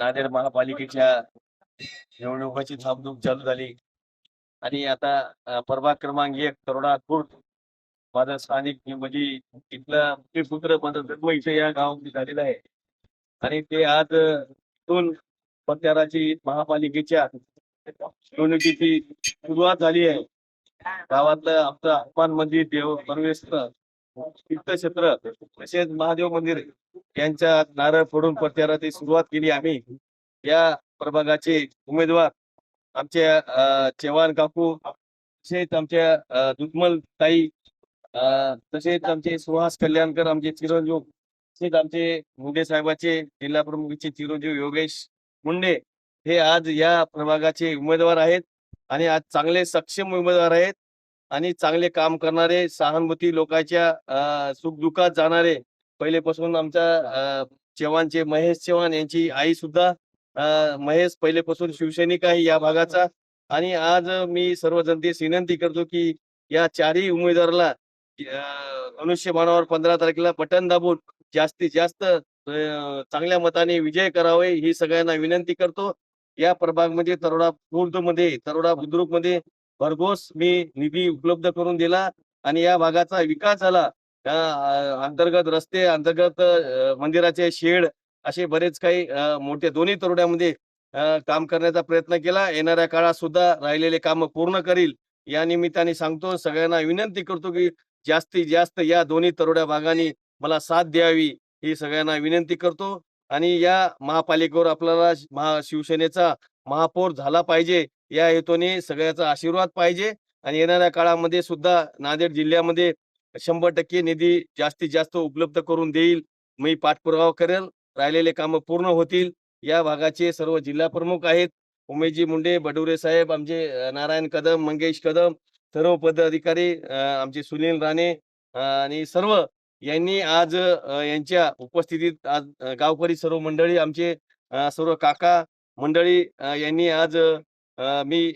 नांदेड महापालिकेच्या निवडणुकाची थांबधूक चालू झाली. आणि आता अं, प्रभाग क्रमांक एक करोडा खुर्द माझा स्थानिक म्हणजे इथला पुत्र माझा जन्म इथे या गावामध्ये झालेला आहे. आणि ते आज दोन पत्याराची महापालिकेच्या निवडणुकीची सुरुवात झाली आहे. गावातलं आमचं हनुमान मंदिर देव परमेश्वर तीर्थक्षेत्र तसेच महादेव मंदिर यांच्या नारळ फोडून प्रचाराची सुरुवात केली आम्ही. या प्रभागाचे उमेदवार आमच्या अं, चव्हाण काकू तसेच आमच्या दुधमल ताई तसेच आमचे सुहास कल्याणकर आमचे चिरंजीव तसेच आमचे मुंडे साहेबाचे जिल्हा प्रमुखचे चिरंजीव योगेश मुंडे हे आज या प्रभागाचे उमेदवार आहेत. आणि आज चांगले सक्षम उमेदवार आहेत. आणि चांगले काम करणारे सहानुभूती लोकांच्या सुखदुःखात जाणारे पहिलेपासून आमच्या चव्हाणचे महेश चव्हाण यांची आई सुद्धा महेश पहिलेपासून शिवसैनिक आहे या भागाचा. आणि आज मी सर्व जनतेस विनंती करतो की या चारही उमेदवाराला अं, पंधरा तारखेला बटन दाबून जास्तीत जास्त चांगल्या मताने विजय करावे ही सगळ्यांना विनंती करतो. या प्रभागमध्ये तरोडा खुर्दमध्ये तरोडा बुद्रुकमध्ये भरघोस मी निधी उपलब्ध करून दिला आणि या भागाचा विकास झाला. त्या अंतर्गत रस्ते अंतर्गत मंदिराचे शेड असे बरेच काही मोठे दोन्ही तरोड्यामध्ये काम करण्याचा प्रयत्न केला. येणाऱ्या काळात सुद्धा राहिलेले काम पूर्ण करील. या निमित्ताने सांगतो सगळ्यांना विनंती करतो की जास्तीत जास्त या दोन्ही तरुड्या भागाने मला साथ द्यावी ही सगळ्यांना विनंती करतो. आणि या महापालिकेवर आपल्याला महा शिवसेनेचा महापौर झाला पाहिजे या हेतूने सगळ्याचा आशीर्वाद पाहिजे आणि येणाऱ्या काळामध्ये सुद्धा नांदेड जिल्ह्यामध्ये शंभर टक्के निधी जास्तीत जास्त उपलब्ध करून देईल. मी पाठपुरावा करेल राहिलेले कामं पूर्ण होतील. या भागाचे सर्व जिल्हा प्रमुख आहेत. उमेशजी मुंडे बडुरे साहेब आमचे नारायण कदम मंगेश कदम सर्व पदाधिकारी आमचे सुनील राणे आणि सर्व यांनी आज यांच्या उपस्थितीत आज गावकरी सर्व मंडळी आमचे सर्व काका मंडळी यांनी आज मी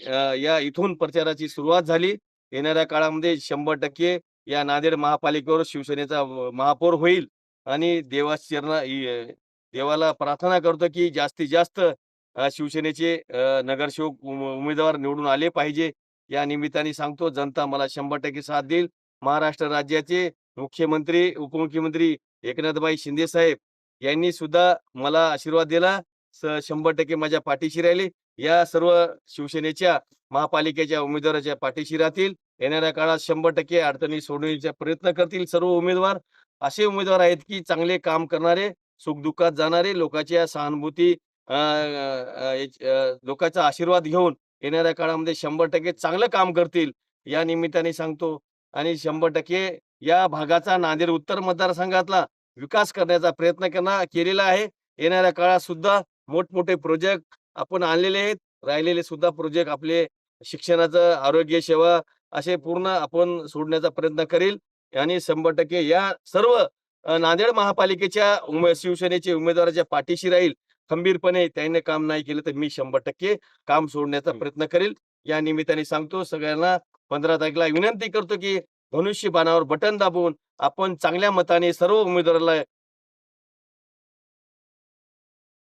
या इथून प्रचाराची सुरुवात झाली. येणाऱ्या काळामध्ये शंभर टक्के या नांदेड महापालिकेवर शिवसेनेचा महापौर होईल. आणि देवाचरणा देवाला प्रार्थना करतो की जास्तीत जास्त शिवसेनेचे नगरसेवक उमेदवार निवडून आले पाहिजे. या निमित्ताने सांगतो जनता मला शंभर टक्के साथ देईल. महाराष्ट्र राज्याचे मुख्यमंत्री उपमुख्यमंत्री एकनाथबाई शिंदे साहेब यांनी सुद्धा मला आशीर्वाद दिला. शंभर टक्के माझ्या पाठीशी राहिले. या सर्व शिवसेनेच्या महापालिकेच्या उमेदवाराच्या पाठीशी राहतील. येणाऱ्या काळात शंभर टक्के अडचणी सोडवण्याचा प्रयत्न करतील सर्व उमेदवार. असे उमेदवार आहेत की चांगले काम करणारे सुखदुःखात जाणारे लोकांच्या सहानुभूती अं, लोकांचा आशीर्वाद घेऊन येणाऱ्या काळामध्ये शंभर टक्के चांगलं काम करतील. या निमित्ताने सांगतो. आणि शंभर टक्के या भागाचा नांदेड उत्तर मतदारसंघातला विकास करण्याचा प्रयत्न करणार केलेला आहे. येणाऱ्या काळात सुद्धा मोठमोठे प्रोजेक्ट आपण आणलेले आहेत. राहिलेले सुद्धा प्रोजेक्ट आपले शिक्षणाचं आरोग्य सेवा असे पूर्ण आपण सोडण्याचा प्रयत्न करेल. आणि शंभर टक्के या सर्व नांदेड महापालिकेच्या उमे शिवसेनेचे उमेदवाराच्या पाठीशी राहील. खंबीरपणे त्याने काम नाही केलं तर मी शंभर टक्के काम सोडण्याचा प्रयत्न करेल. या निमित्ताने सांगतो सगळ्यांना पंधरा तारखेला विनंती करतो की धनुष्य बाणावर बटन दाबून आपण चांगल्या मताने सर्व उमेदवाराला